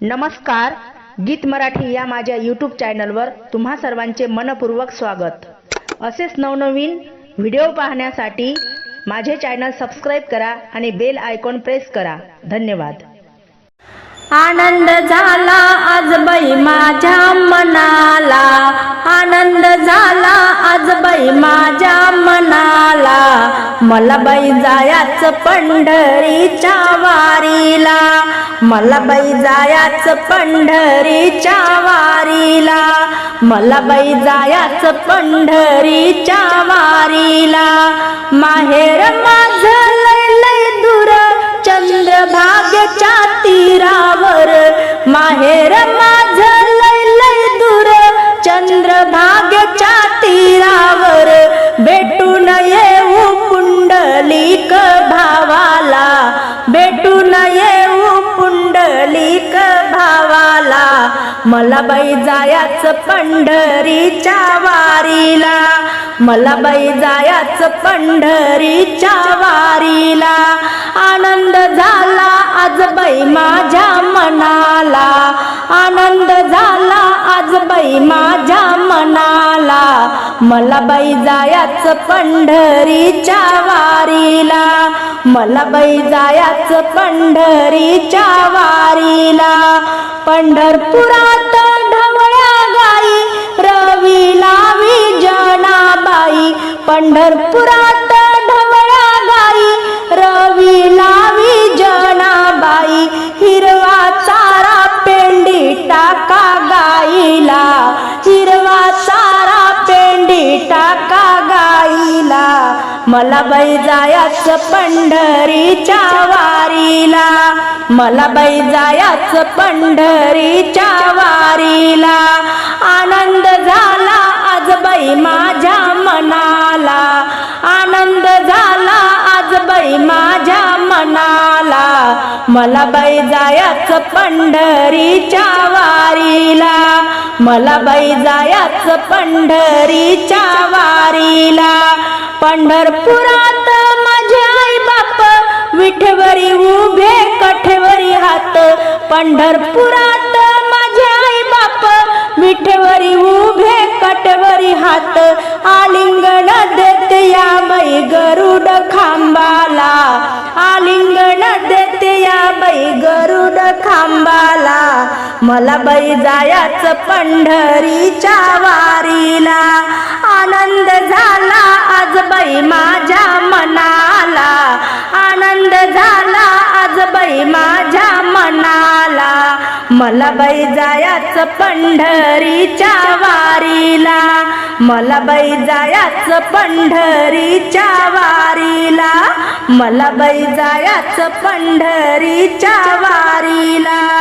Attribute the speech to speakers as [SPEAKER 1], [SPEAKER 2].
[SPEAKER 1] नमस्कार गीत मराठी या माझ्या यूट्यूब चॅनलवर तुम्हा सर्वांचे मनपूर्वक स्वागत. असेच नवनवीन व्हिडिओ पाहण्यासाठी माझे चॅनल सबस्क्राईब करा आणि बेल आयकॉन प्रेस करा. धन्यवाद.
[SPEAKER 2] आनंद झाला आज बाई माझ्या मना बाई माझ्या मनाला मला बाई जायाच पंढरीच्या वारीला. मला बाई जायाच पंढरीच्या वारीला. मला बाई जायाच पंढरीच्या वारीला. माहेर माझ लय लय दूर चंद्रभागेच्या तीरावर. माहेर माझ लय लय दूर चंद्रभाग पुंडलिक भावाला भेटून येऊ पुंडलिक भावाला. मला बाई जायाच पंढरीच्या वारीला मला बाई जायाच पंढरीच्या वारीला. आनंद झाला आज बाई माझ्या मनाला आनंद झाला आज बाई माझ्या मला बाई जायाच पंढरीच्या वारीला. मला बाई जायाच पंढरीच्या वारीला. पंढरपुरात ढवळ्या गाई रवी लावी जनाबाई. पंढरपुरात मला बाई जायाच पंढरीच्या वारीला. मला बाई जायाच पंढरीच्या वारीला. आनंद झाला आज बाई माझ्या मनाला. आनंद झाला आज बाई माझ्या मनाला. मला बाई जायाच पंढरीच्या वारीला. मला बाई जायाच पंढरीच्या वारीला. पंढरपुरात माझे आई बाप विठवरी उभे कठवरी हात. पंढरपुरात माझे आई बाप विठवरी उभे कटवरी हात. आलिंगण देते या बाई गरुड खांबाला. आलिंगण देते या बाई गरुड खांबाला. मला बाई जायाच पंढरीच्या वारीला. आनंद बाई माझ्या मनाला. आनंद झाला आज बाई माझ्या मनाला. मला बाई जायाच पंढरीच्या वारीला. मला बाई जायाच पंढरीच्या वारीला. मला बाई जायाच पंढरीच्या वारीला.